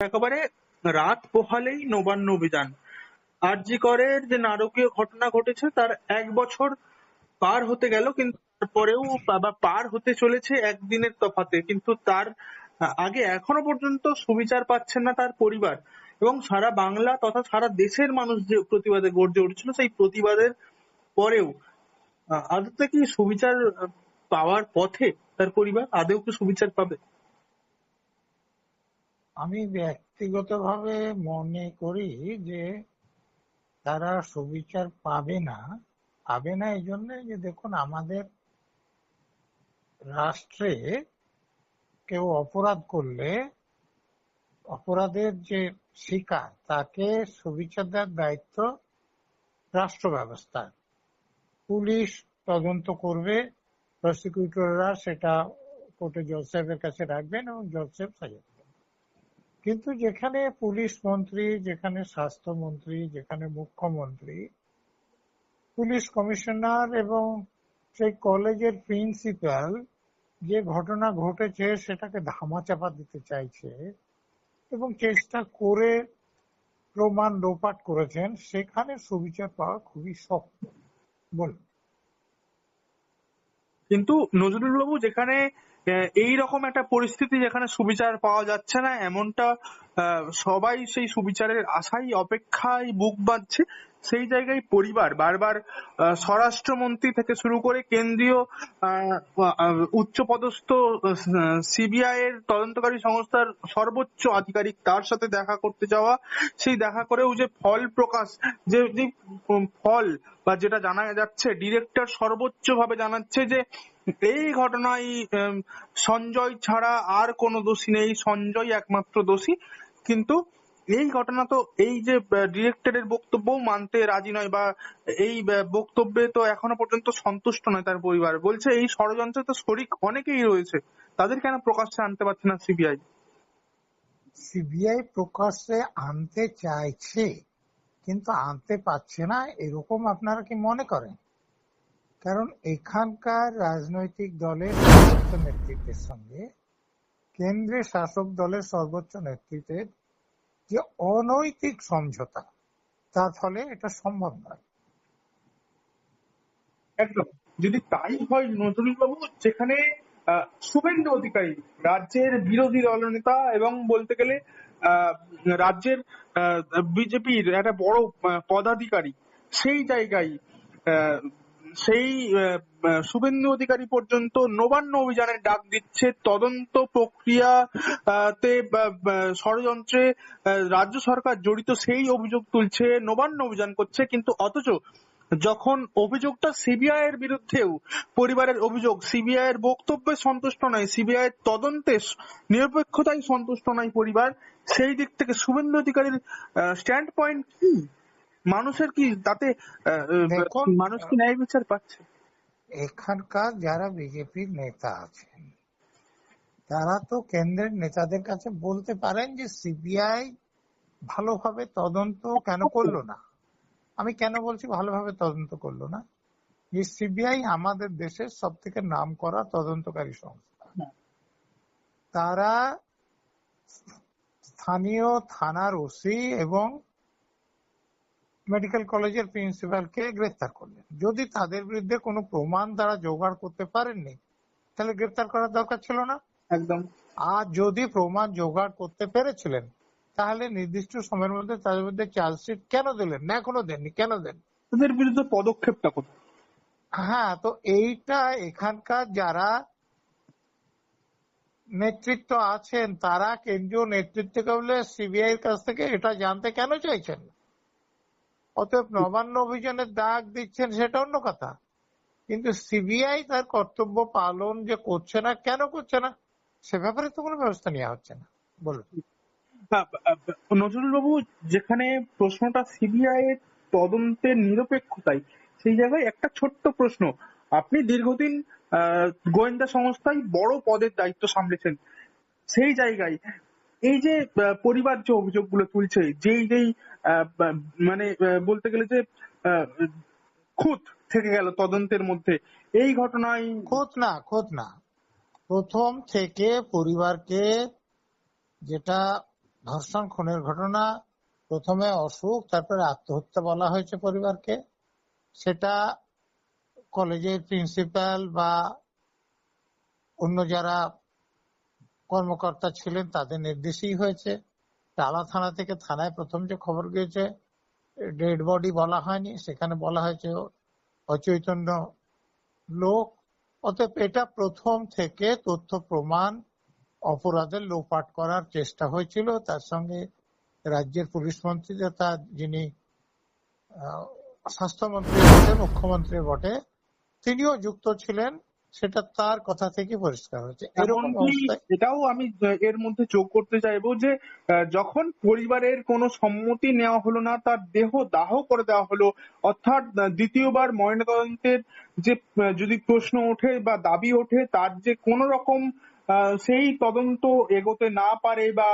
একেবারে রাত পোহালেই নবান্ন অভিযান। আরজি করের যে নারকীয় ঘটনা ঘটেছে, তার এক বছর পার হতে গেল, কিন্তু তারপরেও বা পার হতে চলেছে একদিনের তফাতে। কিন্তু তার আগে এখনও পর্যন্ত সুবিচার পাচ্ছেন না তার পরিবার। এবং সারা বাংলা তথা সারা দেশের মানুষ যে প্রতিবাদে গর্জে উঠেছিল, সেই প্রতিবাদের পরেও আদতে কি সুবিচার পাওয়ার পথে তার পরিবার? আদেও কি সুবিচার পাবে? আমি ব্যক্তিগতভাবে মনে করি যে তারা সুবিচার পাবে না পাবে না এই জন্য যে দেখুন আমাদের রাষ্ট্রে কেউ অপরাধ করলে অপরাধের যে শিকার তাকে সুবিচার দেওয়ার দায়িত্ব রাষ্ট্র ব্যবস্থার পুলিশ তদন্ত করবে প্রসিকিউটররা সেটা কোর্টে জজ সাহেবের কাছে রাখবেন এবং জজ সাহেব সাজা দেবেন। কিন্তু যেখানে পুলিশ মন্ত্রী, যেখানে স্বাস্থ্যমন্ত্রী যেখানে মুখ্যমন্ত্রী, পুলিশ কমিশনার এবং সেই কলেজের প্রিন্সিপাল যে ঘটনা ঘটেছে সেটাকে ধামাচাপা দিতে চাইছে এবং চেষ্টা করে প্রমাণ লোপাট করেছেন, সেখানে সুবিচার পাওয়া খুবই শক্ত। বলুন। কিন্তু নজরুল বাবু যেখানে এই রকম একটা পরিস্থিতি যেখানে সুবিচার পাওয়া যাচ্ছে না এমনটা আহ, সবাই সেই সুবিচারের আশায় অপেক্ষায় বুক বাঁধছে। সেই জায়গায় পরিবার বারবার আহ, স্বরাষ্ট্রমন্ত্রী থেকে শুরু করে কেন্দ্রীয় আহ, আহ, উচ্চপদস্থ সিবিআই এর তদন্তকারী সংস্থার সর্বোচ্চ আধিকারিক তার সাথে দেখা করতে যাওয়া সেই দেখা করেও যে ফল প্রকাশ যে যে ফল বা যেটা জানা যাচ্ছে ডিরেক্টর সর্বোচ্চ ভাবে জানাচ্ছে যে এই ঘটনায় সঞ্জয় ছাড়া আর কোনো দোষী নেই সঞ্জয় একমাত্র দোষী। কিন্তু এই ঘটনা তো এই যে ডিরেক্টরের বক্তব্য মানতে রাজি নয় বা এই বক্তব্যে তো এখনও পর্যন্ত সন্তুষ্ট নয় তার পরিবার। বলছে এই ষড়যন্ত্রে তো শরিক অনেকেই রয়েছে। তাদের কেন প্রকাশ্যে আনতে পারছে না সিবিআই? সিবিআই প্রকাশ্যে আনতে চাইছে, কিন্তু আনতে পারছে না এরকম আপনারা কি মনে করেন? কারণ এখানকার রাজনৈতিক দলের নেতৃত্বের সঙ্গে কেন্দ্রের শাসক দলের সর্বোচ্চ নেতৃত্বের যে অনৈতিক সমঝোতা, তার ফলে এটা সম্ভব নয়। একদম। যদি তাই হয় নজরুল বাবু যেখানে শুভেন্দু অধিকারী, রাজ্যের বিরোধী দলনেতা এবং বলতে গেলে রাজ্যের বিজেপির একটা বড় পদাধিকারী, সেই জায়গায় সেই শুভেন্দু অধিকারী পর্যন্ত নবান্ন অভিযানের ডাক দিচ্ছে তদন্ত প্রক্রিয়া তে ষড়যন্ত্রে রাজ্য সরকার জড়িত সেই অভিযোগ তুলছে, নবান্ন অভিযান করছে, কিন্তু অথচ যখন অভিযোগটা সিবিআই এর বিরুদ্ধেও পরিবারের অভিযোগ, সিবিআই এর বক্তব্যে সন্তুষ্ট নয়, সিবিআই এর তদন্তে নিরপেক্ষতায় সন্তুষ্ট নয় পরিবার, সেই দিক থেকে শুভেন্দু অধিকারীর স্ট্যান্ড পয়েন্ট কি? মানুষের কি তাতে মানুষ কি ন্যায় বিচার পাচ্ছে? এখানকার যারা বিজেপির নেতা আছেন তারা তো কেন্দ্রের নেতাদের কাছে বলতে পারেন যে সিবিআই ভালোভাবে তদন্ত কেন করল না। আমি কেন বলছি ভালোভাবে তদন্ত করল না? যে সিবিআই আমাদের দেশের সব থেকে নাম করা তদন্তকারী সংস্থা। তারা স্থানীয় থানার ওসি এবং মেডিকেল কলেজের প্রিন্সিপালকে গ্রেফতার করলেন। যদি তাদের বিরুদ্ধে কোনো প্রমাণ তারা জোগাড় করতে পারেননি তাহলে গ্রেফতার করার দরকার ছিল না? একদম। আর যদি প্রমাণ জোগাড় করতে পেরেছিলেন তাহলে নির্দিষ্ট সময়ের মধ্যে তাদের বিরুদ্ধে চার্জশিট কেন দিলেন? না এখনও দেননি। কেন দেন? তাদের বিরুদ্ধে পদক্ষেপটা কোথায়? হ্যাঁ তো এইটা এখানকার যারা নেতৃত্ব আছেন তারা কেন্দ্রীয় নেতৃত্বকে বলে সিবিআই এর কাছ থেকে এটা জানতে কেন চাইছেন? অতএব নবান্ন অভিযানের দাগ দিচ্ছেন সেটা অন্য কথা। কিন্তু সিবিআই তার কর্তব্য পালন যে করছে না, কেন করছে না, সে ব্যাপারে তো কোনো ব্যবস্থা নেওয়া হচ্ছে না। বলুন। নজরুল বাবু, যেখানে প্রশ্নটা সিবিআই এর তদন্তের নিরপেক্ষতায় সেই জায়গায় একটা ছোট্ট প্রশ্ন। আপনি দীর্ঘদিন গোয়েন্দা সংস্থায় বড় পদের দায়িত্ব সামলেছেন। সেই জায়গায় এই যে পরিবার যে অভিযোগগুলো তুলছে, যেই যেই মানে বলতে গেলে যে খুঁত থেকে গেল তদন্তের মধ্যে, এই ঘটনায় খোঁজ না খোঁজ না। প্রথম থেকে পরিবারকে যেটা ধর্ষণ, খুনের ঘটনা, প্রথমে অসুখ, তারপরে আত্মহত্যা বলা হয়েছে পরিবারকে। সেটা কলেজের প্রিন্সিপাল বা অন্য যারা কর্মকর্তা ছিলেন, তাদের নির্দেশেই হয়েছে। টালা থানা থেকে থানায় প্রথম যে খবর গিয়েছে, ডেড বডি বলা হয়নি। সেখানে বলা হয়েছে, অচৈতন্য লোক। অতএব এটা প্রথম থেকে তথ্য প্রমাণ অপরাধের লোপাট করার চেষ্টা হয়েছিল। তার সঙ্গে রাজ্যের পুলিশ মন্ত্রী তথা যিনি স্বাস্থ্যমন্ত্রী মুখ্যমন্ত্রী বটে, তিনিও যুক্ত ছিলেন। সেটা তার কথা থেকে পরিষ্কার হয়েছে। এরকম এটাও আমি এর মধ্যে যোগ করতে চাইব যে যখন পরিবারের কোনো সম্মতি নেওয়া হলো না তার দেহ দাহ করে দেওয়া হলো অর্থাৎ দ্বিতীয়বার ময়নাতদন্তের যে যদি প্রশ্ন ওঠে বা দাবি ওঠে তার যে কোনো রকম আহ, সেই তদন্ত এগোতে না পারে বা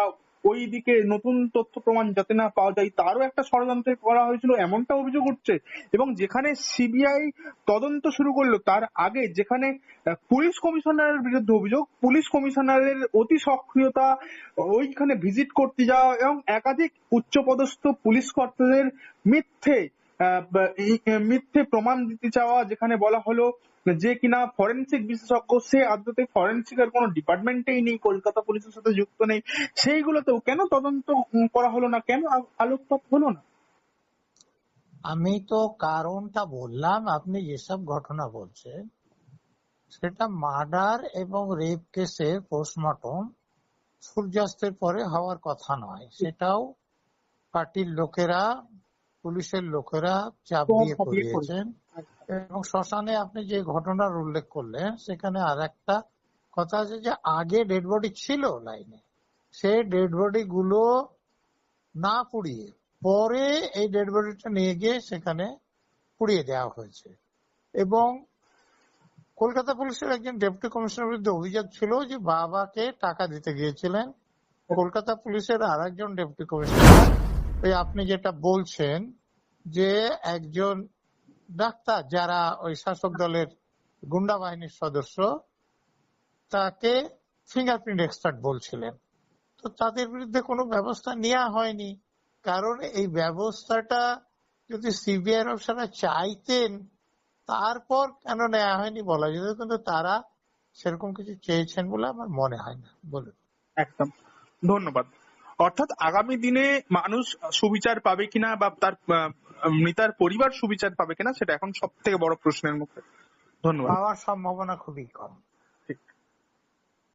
ওই দিকে নতুন তথ্য প্রমাণ যাতে না পাওয়া যায়, তারও একটা ষড়যন্ত্র করা হয়েছিল, এমনটা অভিযোগ উঠছে। এবং যেখানে সিবিআই তদন্ত শুরু করল, তার আগে যেখানে পুলিশ কমিশনারের বিরুদ্ধে অভিযোগ, পুলিশ কমিশনারের অতি সক্রিয়তা, ওইখানে ভিজিট করতে যাওয়া এবং একাধিক উচ্চপদস্থ পুলিশ কর্তাদের মিথ্যে মিথ্যে প্রমাণ দিতে চাওয়া, যেখানে বলা হলো যে কিনা ফরেন্সিক বিশেষজ্ঞ, সে আদতে ফরেন্সিক এর কোনো ডিপার্টমেন্টেই নেই, কলকাতা পুলিশের সাথে যুক্ত নেই। সেইগুলোতেও কেন তদন্ত করা হলো না? কেন আলোকপাত হলো না? আমি তো কারণটা বললাম, আপনি যেসব ঘটনা বলছেন, সেটা মার্ডার এবং রেপ কেসের পোস্টমর্টম সূর্যাস্তের পরে হওয়ার কথা নয়। সেটাও পার্টির লোকেরা পুলিশের লোকেরা চাপ দিয়ে দিয়ে করিয়েছেন। এবং শ্মশানে আপনি যে ঘটনার উল্লেখ করলেন সেখানে আর একটা কথা আছে যে আগে ডেড বডি ছিল লাইনে সেই ডেড বডি গুলো না পুড়িয়ে পরে এই ডেড বডিটা নিয়ে গিয়ে সেখানে পুড়িয়ে দেওয়া হয়েছে। এবং কলকাতা পুলিশের একজন ডেপুটি কমিশনার বিরুদ্ধে অভিযোগ ছিল যে বাবাকে টাকা দিতে গিয়েছিলেন। কলকাতা পুলিশের আর একজন ডেপুটি কমিশনার ওই আপনি যেটা বলছেন যে একজন ডাক্তার যারা ওই শাসক দলের গুন্ডা বাহিনীর সদস্য, তাকে ফিঙ্গারপ্রিন্ট এক্সপার্ট বলছিলেন। তো তাদের বিরুদ্ধে কোনো ব্যবস্থা নেওয়া হয়নি। কারণ এই ব্যবস্থাটা যদি সিবিআই অফিসাররা চাইতেন, তারপর কেন নেওয়া হয়নি বলা যেত, কিন্তু তারা সেরকম কিছু চেয়েছেন বলে আমার মনে হয় না। বলুন। একদম। ধন্যবাদ। অর্থাৎ আগামী দিনে মানুষ সুবিচার পাবে কিনা বা তার মৃতার পরিবার সুবিচার পাবে কিনা, সেটা এখন সব থেকে বড় প্রশ্নের মুখে। ধন্যবাদ। পাওয়ার সম্ভাবনা খুবই কম।